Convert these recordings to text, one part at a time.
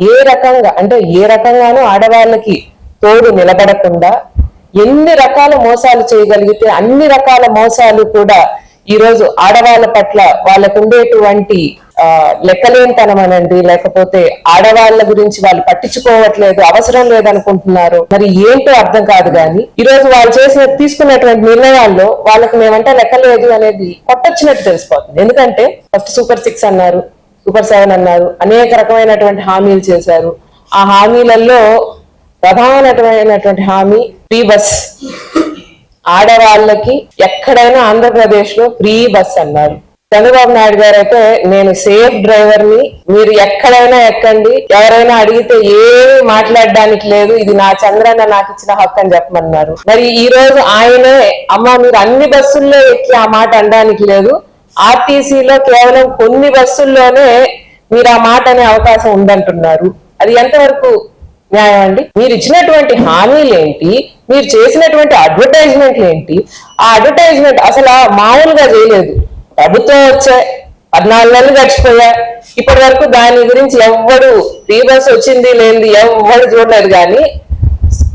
ఏ రకంగా అంటే ఏ రకంగానూ ఆడవాళ్ళకి తోడు నిలబడకుండా ఎన్ని రకాల మోసాలు చేయగలిగితే అన్ని రకాల మోసాలు కూడా ఈ రోజు ఆడవాళ్ళ పట్ల వాళ్ళకు ఉండేటువంటి ఆ, లెక్కలేనితనం అనండి లేకపోతే ఆడవాళ్ళ గురించి వాళ్ళు పట్టించుకోవట్లేదు అవసరం లేదనుకుంటున్నారు. మరి ఏంటో అర్థం కాదు కానీ ఈరోజు వాళ్ళు చేసిన తీసుకున్నటువంటి నిర్ణయాల్లో వాళ్ళకి మేమంటే లెక్కలేదు అనేది కొట్టొచ్చినట్టు తెలిసిపోతుంది. ఎందుకంటే ఫస్ట్ సూపర్ సిక్స్ అన్నారు సూపర్ సెవెన్ అన్నారు. అనేక రకమైనటువంటి హామీలు చేశారు. ఆ హామీలలో ప్రధానమైనటువంటి హామీ ఫ్రీ బస్. ఆడవాళ్ళకి ఎక్కడైనా ఆంధ్రప్రదేశ్లో ఫ్రీ బస్ అన్నారు. చంద్రబాబు నాయుడు గారు అయితే నేను సేఫ్ డ్రైవర్ని మీరు ఎక్కడైనా ఎక్కండి. ఎవరైనా అడిగితే ఏమి మాట్లాడడానికి లేదు. ఇది నా చంద్రన్న నాకు ఇచ్చిన హక్కు అని చెప్పమన్నారు. మరి ఈ రోజు ఆయనే అమ్మ మీరు అన్ని బస్సుల్లో ఎక్కి ఆ మాట అనడానికి లేదు. ఆర్టీసీలో కేవలం కొన్ని బస్సుల్లోనే మీరు ఆ మాట అనే అవకాశం ఉందంటున్నారు. అది ఎంతవరకు న్యాయం అండి? మీరు ఇచ్చినటువంటి హామీలేంటి? మీరు చేసినటువంటి అడ్వర్టైజ్మెంట్లు ఏంటి ఆ అడ్వర్టైజ్మెంట్ అసలు మామూలుగా చేయలేదు. ప్రభుత్వం వచ్చే పద్నాలుగు నెలలు గడిచిపోయా. ఇప్పటి వరకు దాని గురించి ఎవ్వడు ఫ్రీ బస్ వచ్చింది లేనిది ఎవ్వడు చూడలేదు కానీ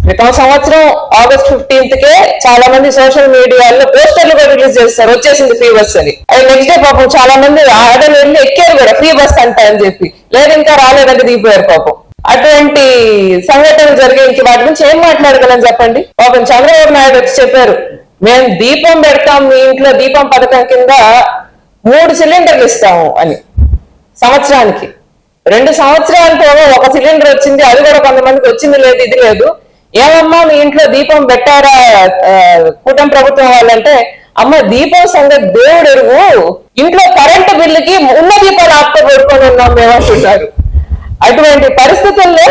క్రితం సంవత్సరం ఆగస్ట్ ఫిఫ్టీన్త్ కే చాలా మంది సోషల్ మీడియాలో పోస్టర్లు కూడా రిలీజ్ చేస్తారు. వచ్చేసింది ఫ్రీ బస్ అని. అది నెక్స్ట్ డే పాపం చాలా మంది ఆడలు వెళ్ళి ఎక్కారు కూడా ఫ్రీ బస్ అంట అని చెప్పి. లేదు ఇంకా రాలేదంటే దిగిపోయారు పాపం. అటువంటి సంఘటనలు జరిగే ఇంక వాటి గురించి ఏం మాట్లాడగలం చెప్పండి? పాపం చంద్రబాబు నాయుడు వచ్చి చెప్పారు మేము దీపం పెడతాం మీ ఇంట్లో దీపం పథకం కింద మూడు సిలిండర్లు ఇస్తాము అని. సంవత్సరానికి. రెండు సంవత్సరాలతో ఒక సిలిండర్ వచ్చింది అది కూడా కొంతమందికి వచ్చింది లేదు ఇది లేదు. ఏమమ్మా మీ ఇంట్లో దీపం పెట్టారా కూటమి ప్రభుత్వం వాళ్ళంటే అమ్మ దీపం సంగతి దేవుడు ఎరుగు. ఇంట్లో కరెంటు బిల్లుకి ఉన్న దీపాలు ఆపుతో పెట్టుకొని ఉన్నాం మేము అంటున్నారు. అటువంటి పరిస్థితుల్లో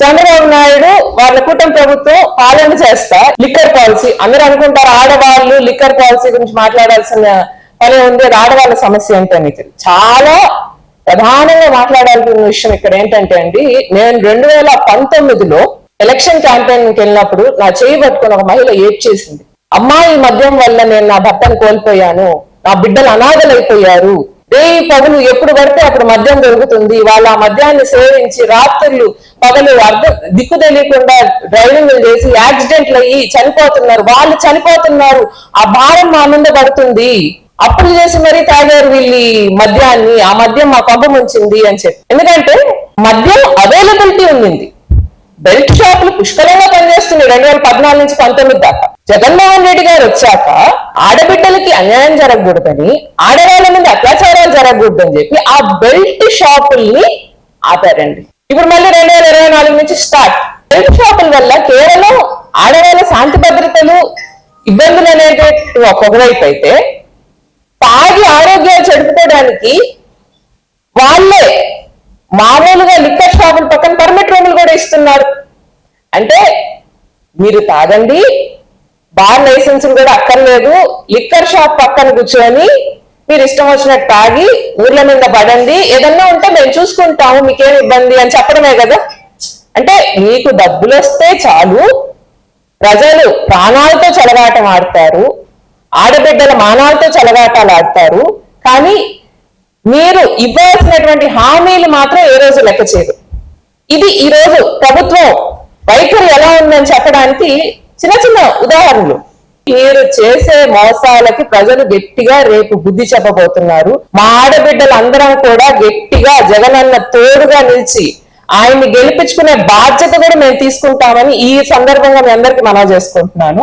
చంద్రబాబు నాయుడు వాళ్ళ కూటమి ప్రభుత్వం పాలన చేస్తా లిక్కర్ పాలసీ అందరూ అనుకుంటారు ఆడవాళ్ళు లిక్కర్ పాలసీ గురించి మాట్లాడాల్సిన పని ఉంది. ఆడవాళ్ళ సమస్య ఏంటని చాలా ప్రధానంగా మాట్లాడాల్సిన విషయం ఇక్కడ ఏంటంటే అండి నేను రెండు వేల పంతొమ్మిదిలో ఎలక్షన్ క్యాంపెయిన్కి వెళ్ళినప్పుడు నా చేయి పట్టుకుని ఒక మహిళ ఏడ్ చేసింది. ఈ మద్యం వల్ల నేను నా భర్తను కోల్పోయాను. నా బిడ్డలు అనాథలైపోయారు. రే పగులు ఎప్పుడు పడితే అప్పుడు మద్యం దొరుకుతుంది. వాళ్ళ ఆ మద్యాన్ని సేవించి రాత్రులు పగలు అర్థం దిక్కు తెలియకుండా డ్రైవింగ్ చేసి యాక్సిడెంట్లు అయ్యి చనిపోతున్నారు. వాళ్ళు చనిపోతున్నారు. ఆ భారం మా మీద పడుతుంది. అప్పులు చేసి మరీ తాగారు వీళ్ళు మద్యాన్ని. ఆ మద్యం మా పంప ముంచింది అని చెప్పి. ఎందుకంటే మద్యం అవైలబిలిటీ ఉండింది. బెల్ట్ షాపులు పుష్కలంగా పనిచేస్తున్నాయి. రెండు వేల పద్నాలుగు నుంచి పంతొమ్మిది దాకా. జగన్మోహన్ రెడ్డి గారు వచ్చాక ఆడబిడ్డలకి అన్యాయం జరగకూడదని ఆడవాళ్ళ మీద అత్యాచారాలు జరగకూడదని చెప్పి ఆ బెల్ట్ షాపుల్ని ఆపారండి. ఇప్పుడు మళ్ళీ రెండు వేల ఇరవై నాలుగు నుంచి స్టార్ట్. బెల్ట్ షాపుల వల్ల కేవలం ఆడవాళ్ళ శాంతి భద్రతలు ఇబ్బందులు అనేది ఒకవైపు అయితే తాగి ఆరోగ్యాలు చెడుపుకోవడానికి వాళ్ళే మామూలుగా లిక్కర్ షాపుల పక్కన పర్మిట్ రూములు ఇస్తున్నారు అంటే మీరు తాగండి బార్ లైసెన్స్ కూడా అక్కర్లేదు. లిక్కర్ షాప్ పక్కన కూర్చొని మీరు ఇష్టం వచ్చినట్టు తాగి ఊర్ల మీద పడండి. ఏదన్నా ఉంటే మేము చూసుకుంటాము మీకేం ఇబ్బంది అని చెప్పడమే కదా. అంటే మీకు డబ్బులు వస్తే చాలు. ప్రజలు ప్రాణాలతో చలగాటం ఆడతారు. ఆడబిడ్డల మానాలతో చలగాటాలు ఆడతారు. కానీ మీరు ఇవ్వాల్సినటువంటి హామీలు మాత్రం ఏ రోజు లెక్క చేయరు. ఇది ఈ రోజు ప్రభుత్వం వైఖరి ఎలా ఉందని చెప్పడానికి చిన్న చిన్న ఉదాహరణలు. మీరు చేసే మోసాలకి ప్రజలు గట్టిగా రేపు బుద్ధి చెప్పబోతున్నారు. మా ఆడబిడ్డలు అందరం కూడా గట్టిగా జగనన్న తోడుగా నిలిచి ఆయన్ని గెలిపించుకునే బాధ్యత కూడా మేము తీసుకుంటామని ఈ సందర్భంగా మీ అందరికి మనం చేసుకుంటున్నాను.